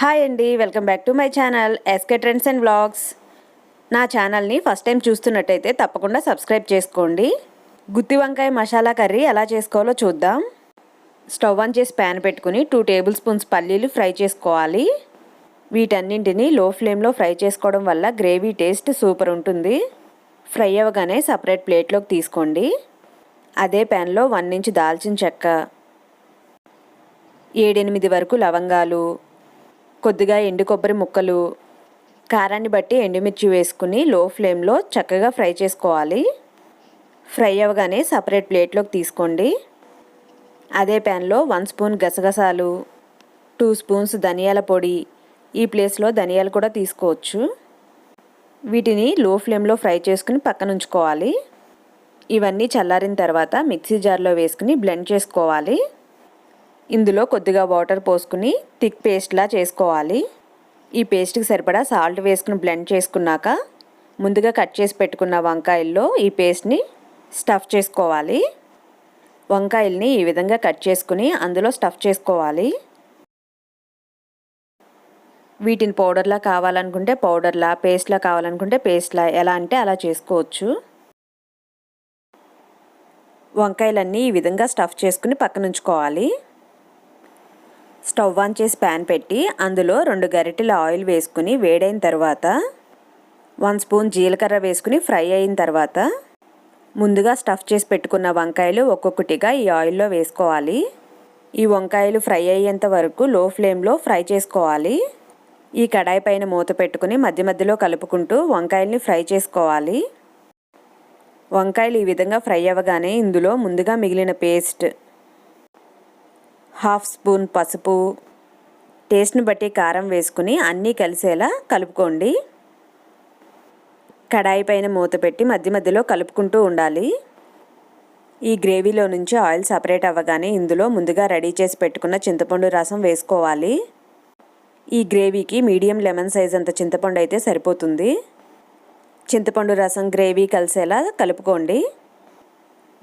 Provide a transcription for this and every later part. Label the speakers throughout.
Speaker 1: Hi అండి welcome back to my channel SK trends and vlogs నా ఛానల్ని first time చూస్తున్నట్టయితే తప్పకుండా సబ్స్క్రైబ్ చేసుకోండి. గుత్తి వంకాయ మసాలా కర్రీ ఎలా చేసుకోవాలో చూద్దాం. స్టవ్ ఆన్ చేసి ప్యాన్ పెట్టుకుని టూ టేబుల్ స్పూన్స్ పల్లీలు ఫ్రై చేసుకోవాలి. వీటన్నింటిని లో ఫ్లేమ్లో ఫ్రై చేసుకోవడం వల్ల గ్రేవీ టేస్ట్ సూపర్ ఉంటుంది. ఫ్రై అవ్వగానే సపరేట్ ప్లేట్లోకి తీసుకోండి. అదే ప్యాన్లో వన్ ఇంచ్ దాల్చిన చెక్క. ఏడెనిమిది వరకు లవంగాలు కొద్దిగా ఎండు కొబ్బరి ముక్కలు కారాన్ని బట్టి ఎండుమిర్చి వేసుకుని లో ఫ్లేమ్లో చక్కగా ఫ్రై చేసుకోవాలి. ఫ్రై అవ్వగానే సపరేట్ ప్లేట్లోకి తీసుకోండి. అదే ప్యాన్లో వన్ స్పూన్ గసగసాలు టూ స్పూన్స్ ధనియాల పొడి ఈ ప్లేస్లో ధనియాలు కూడా తీసుకోవచ్చు. వీటిని లో ఫ్లేమ్లో ఫ్రై చేసుకుని పక్కన ఉంచుకోవాలి. ఇవన్నీ చల్లారిన తర్వాత మిక్సీ జార్లో వేసుకుని బ్లెండ్ చేసుకోవాలి. ఇందులో కొద్దిగా వాటర్ పోసుకుని థిక్ పేస్ట్లా చేసుకోవాలి. ఈ పేస్ట్కి సరిపడా సాల్ట్ వేసుకుని బ్లెండ్ చేసుకున్నాక ముందుగా కట్ చేసి పెట్టుకున్న వంకాయల్లో ఈ పేస్ట్ని స్టఫ్ చేసుకోవాలి. వంకాయల్ని ఈ విధంగా కట్ చేసుకుని అందులో స్టఫ్ చేసుకోవాలి. వీటిని పౌడర్లా కావాలనుకుంటే పౌడర్లా పేస్ట్లా కావాలనుకుంటే పేస్ట్లా ఎలా అంటే అలా చేసుకోవచ్చు. వంకాయలన్నీ ఈ విధంగా స్టఫ్ చేసుకుని పక్కన ఉంచుకోవాలి స్టవ్ ఆన్ చేసి ప్యాన్ పెట్టి అందులో రెండు గరిటెల ఆయిల్ వేసుకుని వేడైన తర్వాత వన్ స్పూన్ జీలకర్ర వేసుకుని ఫ్రై అయిన తర్వాత ముందుగా స్టఫ్ చేసి పెట్టుకున్న వంకాయలు ఒక్కొక్కటిగా ఈ ఆయిల్లో వేసుకోవాలి. ఈ వంకాయలు ఫ్రై అయ్యేంత వరకు లో ఫ్లేమ్లో ఫ్రై చేసుకోవాలి. ఈ కడాయి పైన మూత పెట్టుకుని మధ్య మధ్యలో కలుపుకుంటూ వంకాయల్ని ఫ్రై చేసుకోవాలి. వంకాయలు ఈ విధంగా ఫ్రై అవ్వగానే ఇందులో ముందుగా మిగిలిన పేస్ట్ హాఫ్ స్పూన్ పసుపు టేస్ట్ని బట్టి కారం వేసుకుని అన్నీ కలిసేలా కలుపుకోండి. కడాయి పైన మూత పెట్టి మధ్య మధ్యలో కలుపుకుంటూ ఉండాలి. ఈ గ్రేవీలో నుంచి ఆయిల్ సపరేట్ అవ్వగానే ఇందులో ముందుగా రెడీ చేసి పెట్టుకున్న చింతపండు రసం వేసుకోవాలి. ఈ గ్రేవీకి మీడియం లెమన్ సైజ్ అంత చింతపండు అయితే సరిపోతుంది. చింతపండు రసం గ్రేవీ కలిసేలా కలుపుకోండి.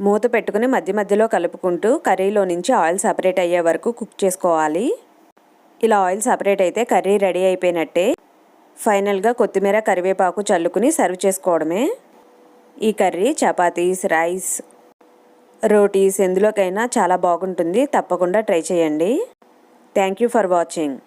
Speaker 1: మూత పెట్టుకుని మధ్య మధ్యలో కలుపుకుంటూ కర్రీలో నుంచి ఆయిల్ సపరేట్ అయ్యే వరకు కుక్ చేసుకోవాలి. ఇలా ఆయిల్ సపరేట్ అయితే కర్రీ రెడీ అయిపోయినట్టే ఫైనల్గా కొత్తిమీర కరివేపాకు చల్లుకుని సర్వ్ చేసుకోవడమే. ఈ కర్రీ చపాతీస్ రైస్ రోటీస్ ఎందులోకైనా చాలా బాగుంటుంది. తప్పకుండా ట్రై చేయండి. Thank you for watching.